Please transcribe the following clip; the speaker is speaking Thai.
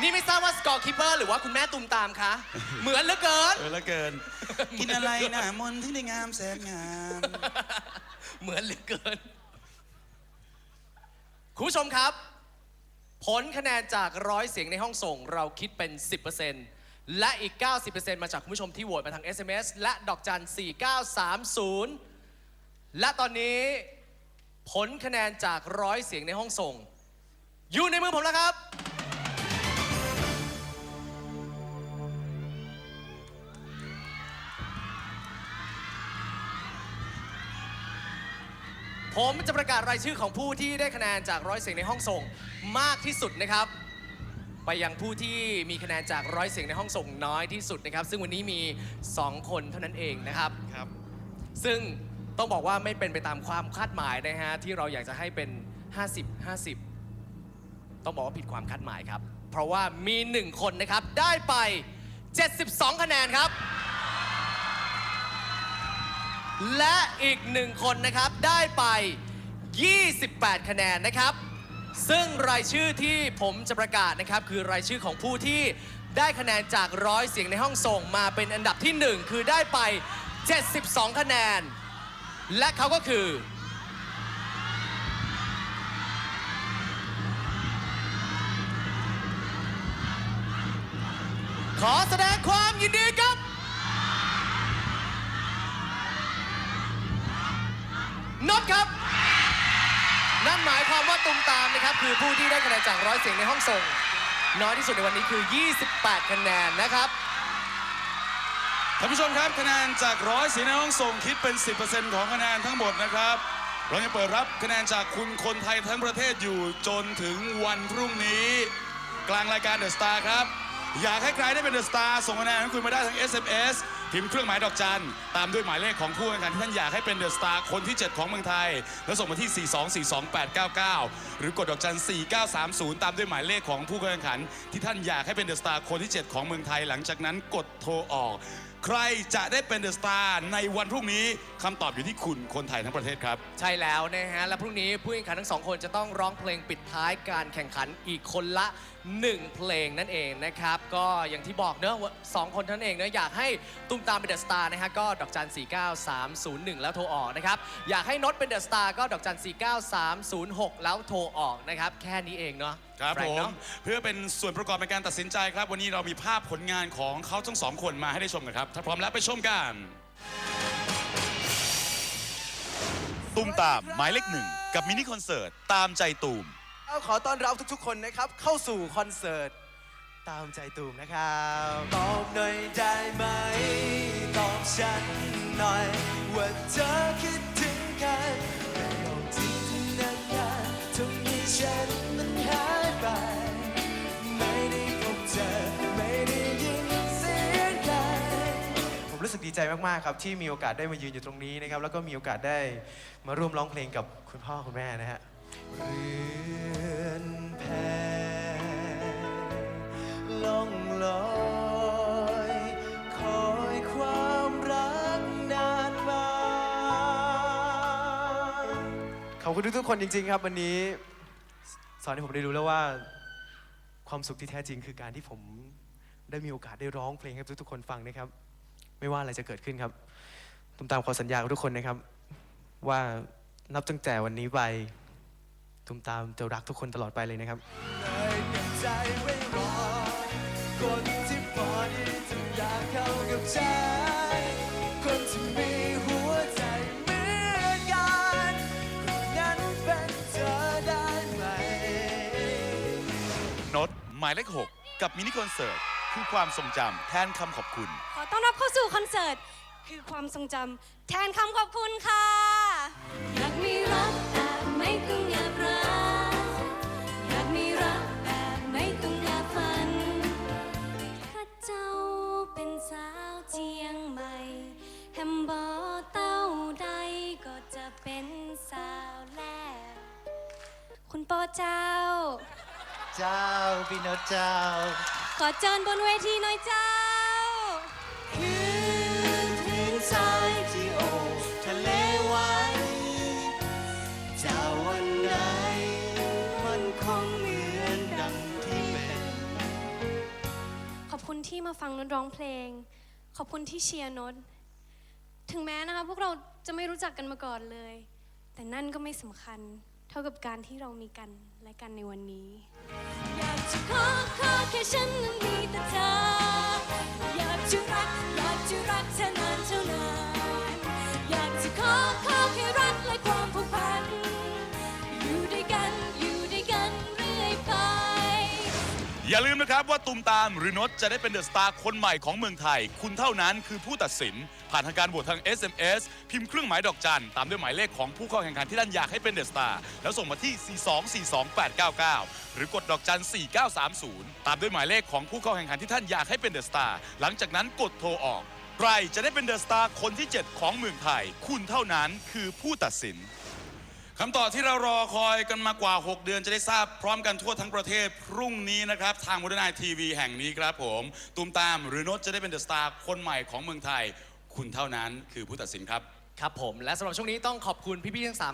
นี่ไม่ทราบว่าสกอร์คิปเปอร์หรือว่าคุณแม่ตุมตามคะ เหมือนเหลือเกิน เออแล้วเกิน กินอะไรนะมนต์ที่ได้งามแสนงาม เหมือนเหลือเกิน คุณผู้ชมครับ ผลคะแนนจากร้อยเสียงในห้องส่งเราคิดเป็น 10%และอีก 90%มาจากคุณผู้ชมที่โหวตมาทาง SMS และดอกจัน 4930 และตอนนี้ ผลคะแนนจากร้อยเสียงในห้องส่ง อยู่ในมือผมแล้วครับ ผมจะประกาศรายชื่อของผู้ที่ได้คะแนนจากร้อยเสียงในห้องส่งมากที่สุดนะครับ ไปยังผู้ที่มีคะแนนจากร้อยเสียงในห้องส่งน้อยที่สุดนะครับ ซึ่งวันนี้มี 2 คนเท่านั้นเองนะครับ ครับ ซึ่งต้องบอกว่าไม่เป็นไปตามความคาดหมายนะฮะที่เราอยากจะให้เป็น 50 50 ต้องบอกว่าผิดความคาดหมายครับ เพราะว่ามี 1 คนนะครับได้ไป 72 คะแนนครับ และอีกหนึ่งคนนะครับได้ไป 28 คะแนนนะครับ ซึ่งรายชื่อที่ผมจะประกาศนะครับ คือรายชื่อของผู้ที่ได้คะแนนจากร้อยเสียงในห้องส่งมาเป็นอันดับที่ 1 คือได้ไป 72 คะแนน และเขาก็คือ ขอแสดงความยินดีกับ นดครับ นั่นหมายความว่าตุมตามนะครับ คือผู้ที่ได้คะแนนจากร้อยเสียงในห้องส่ง น้อยที่สุดในวันนี้คือ 28 คะแนนนะครับ ท่านผู้ชมครับคะแนนจากร้อยเสียงในห้องส่งคิดเป็น 10%ของคะแนนทั้งหมดนะครับ เรายังเปิดรับคะแนนจากคุณคนไทยทั้งประเทศอยู่จนถึงวันพรุ่งนี้ กลางรายการเดอะสตาร์ครับ อยากให้ใครได้เป็นเดอะสตาร์ส่งคะแนนของคุณมาได้ทั้ง SMS พิมพ์เครื่องหมายดอกจันตามด้วยหมายเลขของผู้แข่งขันที่ท่านอยากให้เป็นเดอะสตาร์คนที่ 7 ของเมืองไทย แล้วส่งมาที่ 4242899 หรือกดดอกจัน 4930 ตามด้วยหมายเลขของผู้แข่งขัน ที่ท่านอยากให้เป็นเดอะสตาร์คนที่ 7 ของเมืองไทย หลังจากนั้นกดโทรออก ใครจะได้เป็นเดอะสตาร์ในวันพรุ่งนี้คำตอบอยู่ที่คุณคนไทยทั้งประเทศครับ ใช่แล้วนะฮะ และพรุ่งนี้ผู้แข่งขันทั้งสองคนจะต้องร้องเพลงปิดท้ายการแข่งขันอีกคนละ1 เพลงนั่นเองนะครับ ก็อย่างที่บอกเนอะว่าสองคนเท่านั้นเองเนอะอยากให้ตุ้มตามเป็นเดอะสตาร์นะฮะก็ดอกจัน 49301 แล้วโทรออกนะครับ อยากให้นดเป็นเดอะสตาร์ก็ดอกจัน 49306 แล้วโทรออกนะครับ แค่นี้เองเนาะครับแงผมเนอะ เพื่อเป็นส่วนประกอบในการตัดสินใจครับ วันนี้เรามีภาพผลงานของเขาทั้งสองคนมาให้ได้ชมกันครับ ถ้าพร้อมแล้วไปชมกัน ตุ้มตามหมายเลขหนึ่งกับมินิคอนเสิร์ตตามใจตูมเอา ขอต้อนรับทุกๆ คนนะครับ เข้าสู่คอนเสิร์ต ตามใจตูมนะครับ ตอบหน่อยได้ไหม ตอบฉันหน่อยว่าเธอคิดถึงกันแต่ลองทิ้งที่นานๆทำให้ฉันมันหายไป ไม่ได้พบเจอไม่ได้ยินเสียงใคร ผมรู้สึกดีใจมาก ๆ ครับ ที่มีโอกาสได้มายืนอยู่ตรงนี้นะครับ แล้วก็มีโอกาสได้มาร่วมร้องเพลงกับคุณพ่อคุณแม่นะฮะ เรือนแพล่องลอย คอยความรักนานมาขอบคุณทุกๆคนจริง ๆ ครับ วันนี้ สอนให้ผมได้รู้แล้วว่า ความสุขที่แท้จริงคือการที่ผมได้มีโอกาสได้ร้องเพลงให้ทุกๆคนฟังนะครับ ไม่ว่าอะไรจะเกิดขึ้นครับตุมตามขอสัญญากับทุกคนนะครับ ว่านับตั้งแต่วันนี้ไป ตุ้มตามจะรักทุกคนตลอดไปเลยนะครับเลยเก็บใจไว้รอคนที่พอที่จะอยากเข้ากับฉันคนที่มีหัวใจเหมือนกันคนนั้นเป็นเธอได้ไหม โน้ตหมายเลขหกกับมินิคอนเสิร์ตคือความทรงจำแทนคำขอบคุณ ขอต้อนรับเข้าสู่คอนเสิร์ต คือความทรงจำแทนคำขอบคุณค่ะ เจ้า เจ้าพี่โนตเจ้า ขอเจิญบนเวทีหน่อยเจ้า คืนพื้นทรายที่โอบทะเลไว้จะวันไหน มันคงเหมือนดังที่เป็นที่มาฟังนดร้องเพลง ขอบคุณที่เชียร์นด ถึงแม้นะคะ พวกเราจะไม่รู้จักกันมาก่อนเลย แต่นั่นก็ไม่สำคัญ เท่ากับการที่เรามีกันและกันในวันนี้ อยากจะขอขอแค่ฉันนั้นมีแต่เธอ อยากจะรัก อยากจะรักเธอนานเท่านานอยากจะขอขอแค่ อย่าลืมนะครับว่าตุมตามหรือนตจะได้เป็นเดอะสตาร์คนใหม่ของเมืองไทย คุณเท่านั้นคือผู้ตัดสิน ผ่านทางการโหวตทาง SMS พิมพ์เครื่องหมายดอกจัน ตามด้วยหมายเลขของผู้เข้าแข่งขันที่ท่านอยากให้เป็นเดอะสตาร์แล้วส่งมาที่ 4242899 หรือกดดอกจัน 4930 ตามด้วยหมายเลขของผู้เข้าแข่งขันที่ท่านอยากให้เป็นเดอะสตาร์หลังจากนั้นกดโทรออกใครจะได้เป็นเดอะสตาร์คนที่ 7 ของเมืองไทย คุณเท่านั้นคือผู้ตัดสิน คำตอบที่เรารอคอยกันมากว่า 6 เดือนจะได้ทราบพร้อมกันทั่วทั้งประเทศพรุ่งนี้นะครับ ทางมูดนายทีวีแห่งนี้ครับผมตูมตามหรือโนตจะได้เป็นเดอะสตาร์คนใหม่ของเมืองไทย คุณเท่านั้นคือผู้ตัดสินครับ ครับผม และสำหรับช่วงนี้ต้องขอบคุณพี่ๆทั้งสาม